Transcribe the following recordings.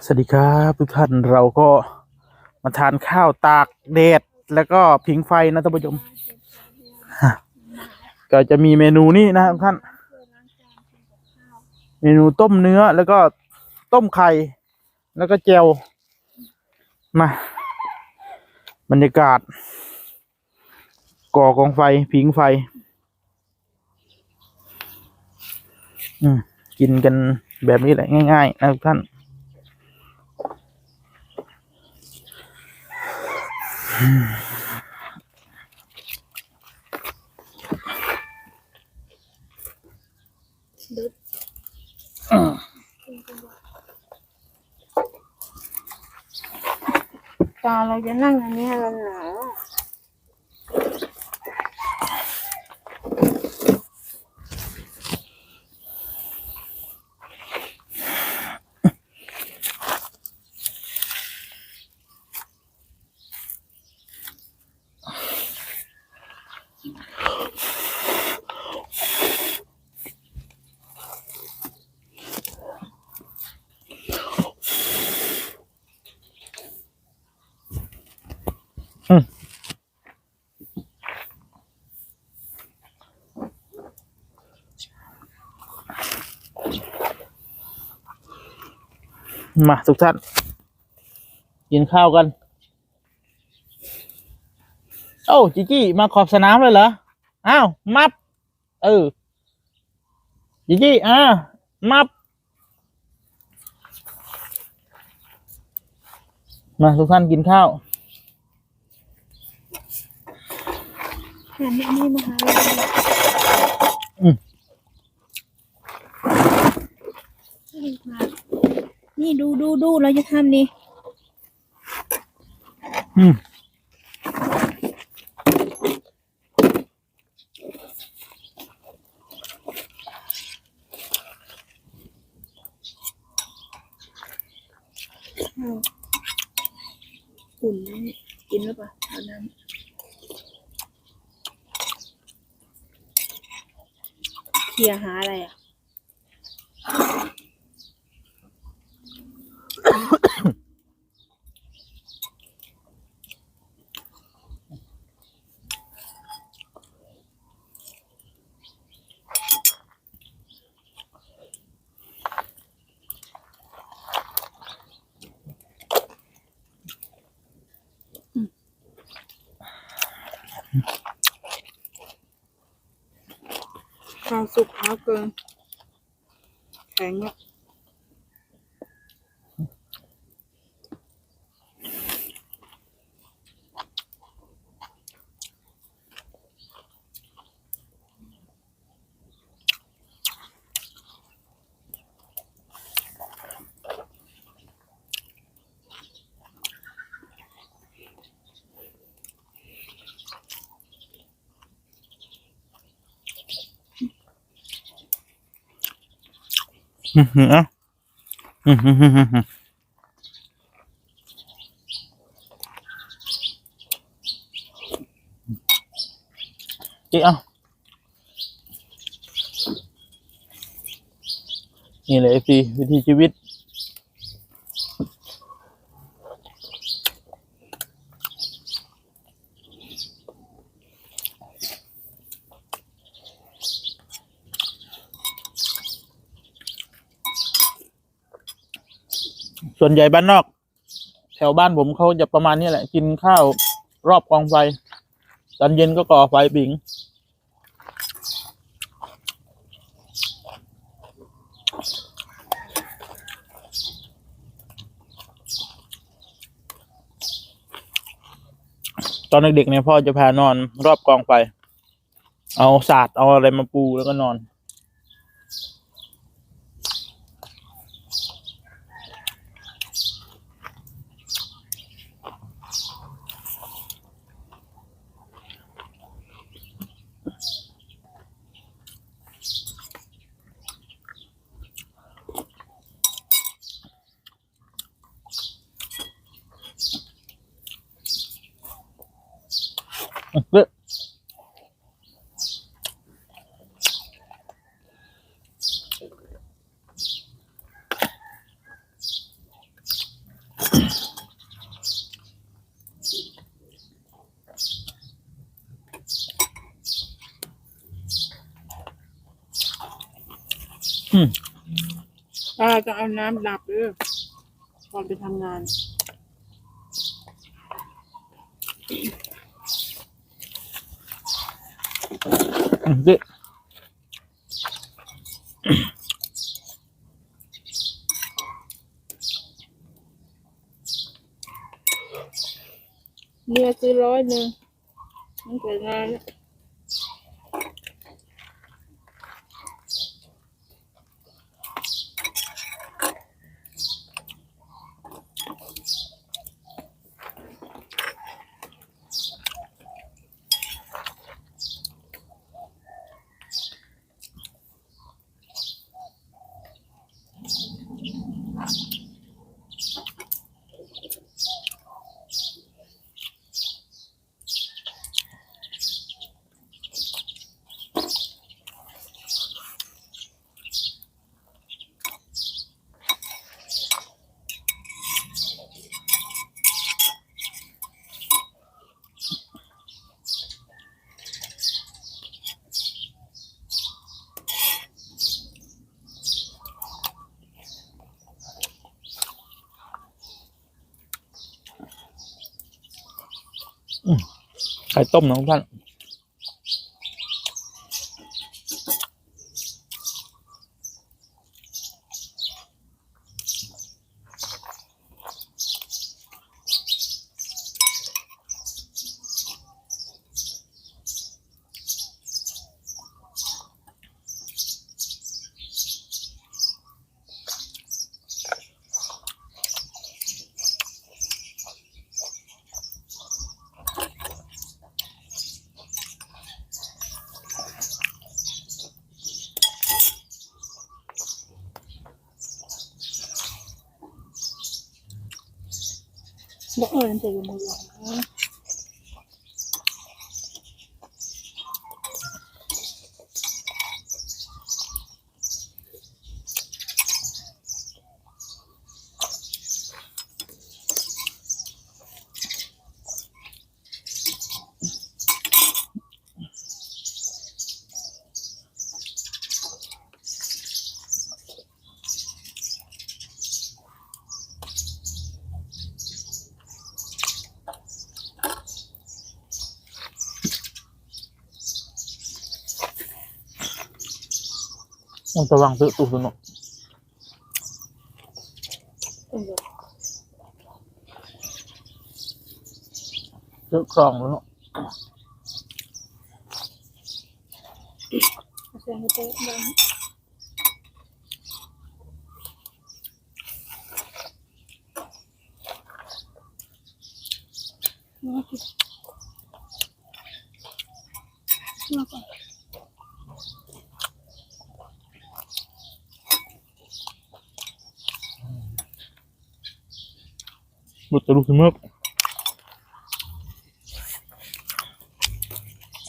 สวัสดีครับทุกท่านเราก็มาทานข้าวตากแดดแล้วก็ผิงไฟนะท่านผู้ชมก็จะมีเมนูนี้นะทุกท่าน เมนูต้มเนื้อแล้วก็ต้มไข่แล้วก็เจวมาบรรยากาศ ก่อกองไฟผิงไฟ อืมกินกันแบบนี้แหละง่ายๆนะทุกท่าน ตอนเราจะนั่งอันนี้เราหนาว มาทุกท่าน กินข้าวกัน โอ้าจิจี้มาขอบสนามเลยเหรอ อ้าว มับ เออ จิจี้อ่ามับ มาทุกท่านกินข้าวหันนี่มาหาเราอืม นี่ค่ะนี่ดูดูดูเราจะทำนี่อืมข้าวอุ่นนี่กินหรือเปล่าเอาน้ำเคลียร์หาอะไรอะ ข้ามสุกข้าวเกินแข็งอะ อืมอืมอะอืมอืมอืมอืมจิเอะนี่เลย ส่วนใหญ่บ้านนอก แถวบ้านผมเขาจะประมาณนี้แหละ กินข้าวรอบกองไฟ ตอนเย็นก็ก่อไฟปิงตอนเด็กๆเนี่ยพ่อจะพานอนรอบกองไฟ เอาศาสตร์เอาอะไรมาปูแล้วก็นอน เลือืม ป้าจะเอาน้ำดับเออก่อนไปทำงาน อืมดิเมียซื้อร้อยหนึ่งมันแต่งานแล้ว ไข่ต้มนะทุกท่าน บอกเออมันจะอยู่มือหลังนะ ต้องระวังซื้อตู้สนุกเออซื้อครองแล้วเนาะเอาเสียงให้เต๊ะดังมากินมาก่อน บดตรลูกสมึก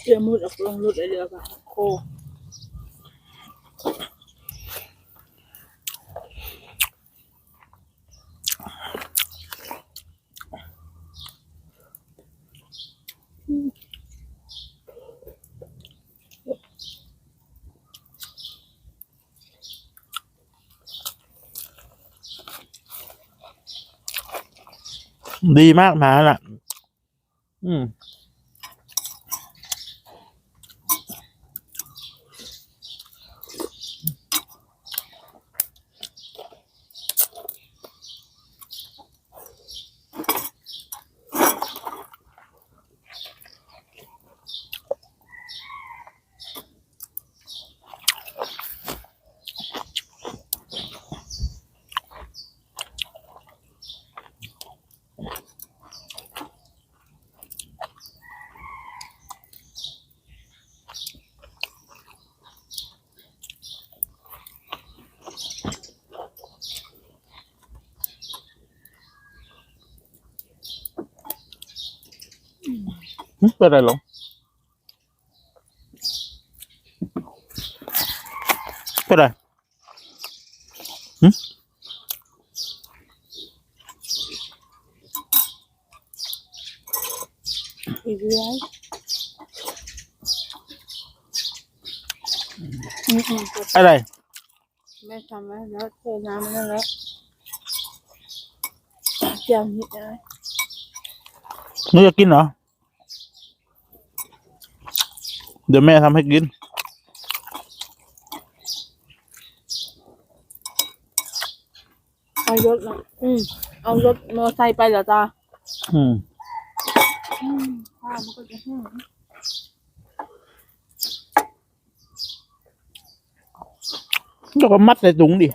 เรือมืดออกลงรุดไอเรือกับโค ดีมากหมาล่ะ อืม หึ เป็นอะไรหรอเป็นอะไรอีกเรืออืมอืมอะไรแม่ทำไว้แล้วเทน้ำนั่นแล้วเจียวนิดนะหนูจะกินเหรอ เดี๋ยวแม่ทำให้กิน เอารถละอืมเอารถมอไซค์ไปเหรอจ้าอืมข้าวมันก็จะแห้งแล้วก็มัดใส่ถุงดิ